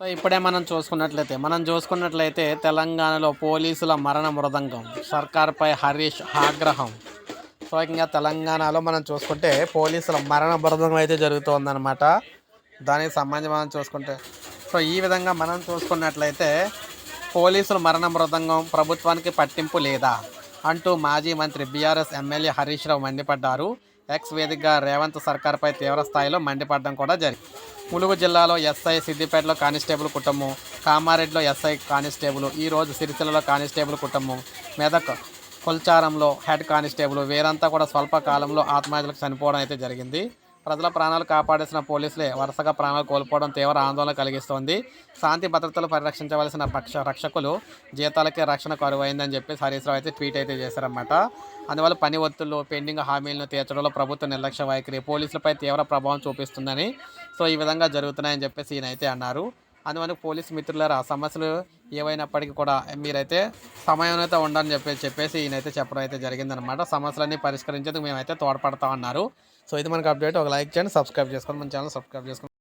So ఇప్పుడే మనం చూసుకున్నట్లయితే మనం చూసుకున్నట్లయితే తెలంగాణలో పోలీసుల మరణ మృదంగం సర్కార్పై హరీష్ ఆగ్రహం. సో ఇంకా తెలంగాణలో మనం చూసుకుంటే పోలీసుల మరణ మృదంగం అయితే జరుగుతుందన్నమాట. దానికి సంబంధించి మనం చూసుకుంటే సో ఈ విధంగా మనం చూసుకున్నట్లయితే పోలీసుల మరణ మృదంగం ప్రభుత్వానికి పట్టింపు లేదా అంటూ మాజీ మంత్రి బీఆర్ఎస్ ఎమ్మెల్యే హరీష్ రావు మండిపడ్డారు. ఎక్స్ వేదికగా రేవంత్ సర్కార్పై తీవ్ర స్థాయిలో మండిపడడం కూడా జరిగింది. ములుగు జిల్లాలో ఎస్ఐ సిద్దిపేటలో కానిస్టేబుల్ కుటుంబం కామారెడ్డిలో ఎస్ఐ కానిస్టేబుల్ ఈరోజు సిరిసిల్లలో కానిస్టేబుల్ కుటుంబం. మెదక్ కొల్చారంలో హెడ్ కానిస్టేబుల్ వీరంతా కూడా స్వల్ప కాలంలో ఆత్మహత్యలకు చనిపోవడం అయితే జరిగింది. ప్రజల ప్రాణాలు కాపాడేసిన పోలీసులే వరుసగా ప్రాణాలు కోల్పోవడం తీవ్ర ఆందోళన కలిగిస్తోంది. శాంతి భద్రతలు పరిరక్షించవలసిన పక్ష రక్షకులు జీతాలకే రక్షణ కరువైందని చెప్పి హరీశ్రావు అయితే ట్వీట్ అయితే చేశారన్నమాట. అందువల్ల పని ఒత్తులు పెండింగ్ హామీలను తీర్చడంలో ప్రభుత్వ నిర్లక్ష్య వైఖరి పోలీసులపై తీవ్ర ప్రభావం చూపిస్తుందని సో ఈ విధంగా జరుగుతున్నాయని చెప్పేసి ఈయనైతే అన్నారు. అందువల్ల పోలీస్ మిత్రులారా సమస్యలు ఏవైనప్పటికీ కూడా మీరైతే సమయం అయితే ఉండని చెప్పేసి చెప్పేసి ఈయనైతే చెప్పడం అయితే జరిగిందనమాట సమస్యలన్నీ పరిష్కరించేందుకు మేమైతే తోడ్పడతామన్నారు. సో ఇది మనకు అప్డేట్. ఒక లైక్ చేయండి సబ్స్క్రైబ్ చేసుకోండి. మన ఛానల్ సబ్స్క్రైబ్ చేసుకోండి.